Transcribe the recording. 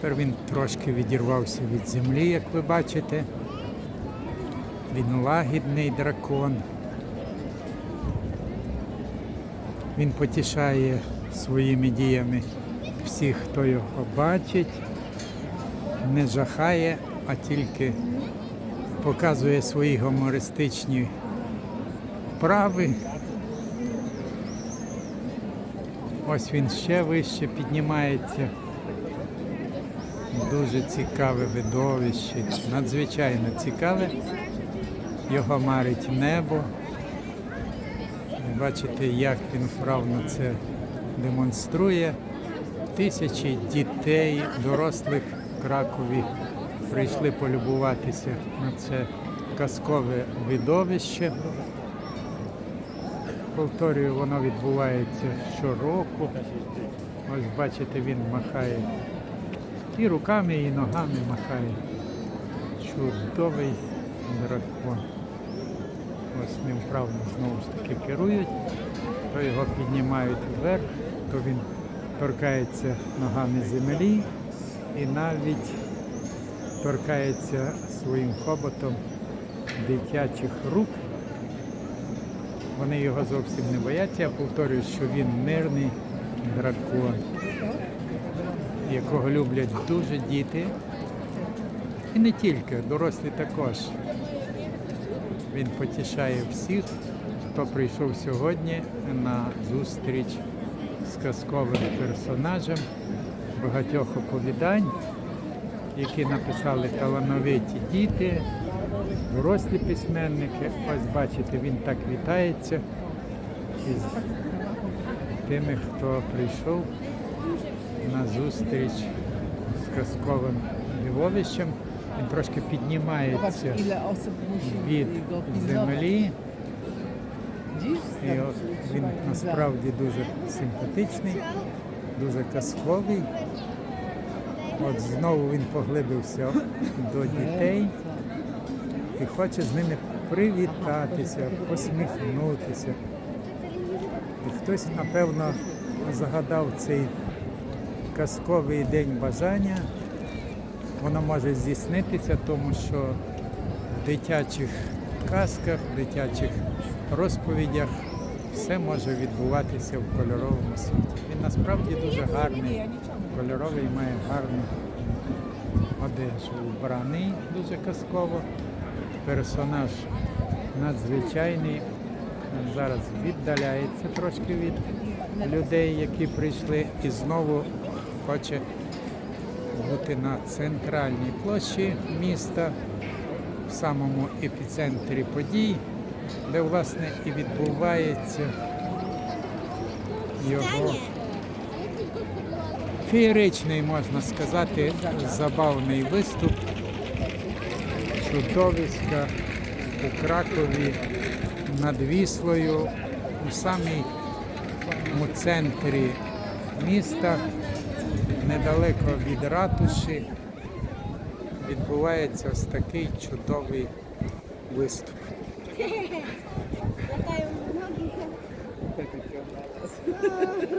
Тепер він трошки відірвався від землі, як ви бачите. Він лагідний дракон. Він потішає своїми діями всіх, хто його бачить, не жахає, а тільки показує свої гумористичні вправи. Ось він ще вище піднімається. Дуже цікаве видовище, надзвичайно цікаве. Його марить небо. Бачите, як він вправно це демонструє. Тисячі дітей, дорослих в Кракові прийшли полюбуватися на це казкове видовище. Повторюю, воно відбувається щороку. Ось бачите, він махає і руками, і ногами махає. Чудовий дракон. Ось ним вправно знову ж таки керують, то його піднімають вверх, то він торкається ногами землі і навіть торкається своїм хоботом дитячих рук. Вони його зовсім не бояться. Я повторюю, що він мирний дракон, якого люблять дуже діти. І не тільки, дорослі також. Він потішає всіх, хто прийшов сьогодні на зустріч з казковим персонажем багатьох оповідань, які написали талановиті діти, дорослі письменники. Ось бачите, він так вітається із тими, хто прийшов на зустріч з казковим дивовищем. Він трошки піднімається від землі. І він насправді дуже симпатичний, дуже казковий. От знову він поглибився до дітей і хоче з ними привітатися, посміхнутися. І хтось, напевно, загадав цей казковий день бажання. Воно може здійснитися, тому що в дитячих казках, в дитячих розповідях все може відбуватися в кольоровому світі. Він насправді дуже гарний, кольоровий, має гарну одежу. Вбраний дуже казково. Персонаж надзвичайний. Він зараз віддаляється трошки від людей, які прийшли, і знову хоче бути на центральній площі міста, в самому епіцентрі подій, де власне і відбувається його феєричний, можна сказати, забавний виступ. Чудовиська у Кракові над Віслою у самому центрі міста, недалеко від ратуші, відбувається ось такий чудовий виступ.